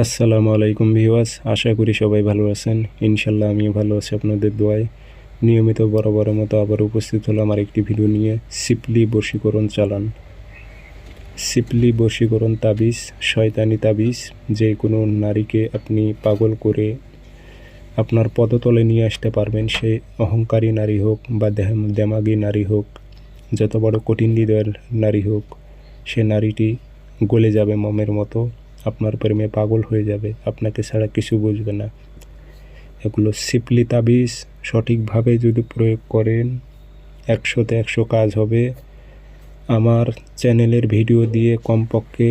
আসসালামু আলাইকুম ভিওয়াস আশা করি সবাই ভালো আছেন। ইনশাল্লাহ আমিও ভালো আছি আপনাদের দোয়ায়। নিয়মিত বরাবরের মতো আবার উপস্থিত হলাম আমার একটি ভিডিও নিয়ে। সিপলি বশীকরণ চালান। সিপলি বশীকরণ তাবিজ, শয়তানি তাবিজ, যে কোনো নারীকে আপনি পাগল করে আপনার পদতলে নিয়ে আসতে পারবেন। সে অহংকারী নারী হোক বা দেমাগী নারী হোক, যত বড় কঠিন হৃদয়ের নারী হোক, সে নারীটি গলে যাবে মমের মতো। আপনার প্রেমে পাগল হয়ে যাবে, আপনাকে ছাড়া কিছু বুঝবে না। এগুলো সিপলি তাবিজ সঠিকভাবে যদি প্রয়োগ করেন, একশোতে একশো কাজ হবে। আমার চ্যানেলের ভিডিও দিয়ে কমপক্ষে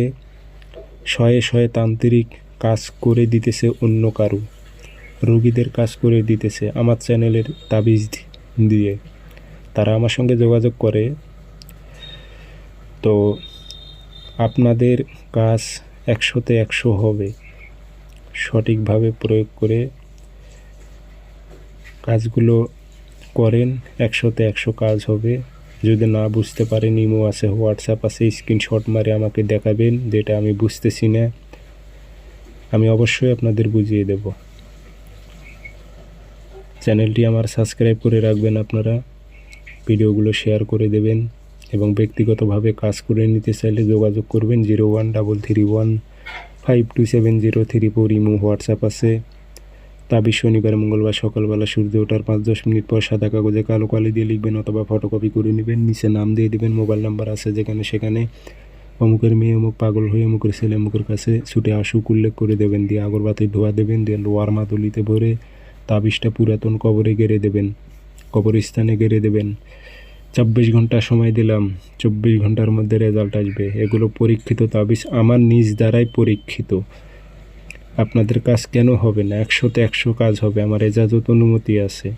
শয়ে শয়ে তান্ত্রিক কাজ করে দিতেছে অন্য কারও। রোগীদের কাজ করে দিতেছে আমার চ্যানেলের তাবিজ দিয়ে। তারা আমার সঙ্গে যোগাযোগ করে। তো আপনাদের কাজ একশোতে একশো হবে। সঠিকভাবে প্রয়োগ করে কাজগুলো করেন, একশোতে একশো কাজ হবে। যদি না বুঝতে পারেন, ইমো আছে, হোয়াটসঅ্যাপ আছে, স্ক্রিনশট মারে আমাকে দেখাবেন, যেটা আমি বুঝতেছি না। আমি অবশ্যই আপনাদের বুঝিয়ে দেব। চ্যানেলটি আমার সাবস্ক্রাইব করে রাখবেন আপনারা। ভিডিওগুলো শেয়ার করে দেবেন। এবং ব্যক্তিগতভাবে কাজ করে নিতে চাইলে যোগাযোগ করবেন zero one double three one five two seven zero three four imo WhatsApp আছে। তাবিজ শনিবার, মঙ্গলবার সকালবেলা সূর্য ওঠার পাঁচ দশ মিনিট পর সাদা কাগজে কালো কালি দিয়ে লিখবেন অথবা ফটোকপি করে নেবেন। নিচে নাম দিয়ে দেবেন মোবাইল নাম্বার আছে যেখানে সেখানে। অমুকের মেয়ে, অমুক পাগল হয়ে অমুকের ছেলে অমুকের কাছে ছুটে আসুক, উল্লেখ করে দেবেন, দিয়ে আগরবাতি ধোয়া দেবেন, দিয়ে লোয়ার মাদুলিতে ভরে তাবিজটা পুরাতন কবরে গেড়ে দেবেন, কবরস্থানে গেড়ে দেবেন। চব্বিশ ঘণ্টা সময় দিলাম, চব্বিশ ঘণ্টার মধ্যে রেজাল্ট আসবে। এগুলো পরীক্ষিত তাবিজ আমার নিজ দ্বারাই পরীক্ষিত। আপনাদের কাজ কেন হবে না? একশোতে একশো কাজ হবে, আমার এজাজত অনুমতি আছে।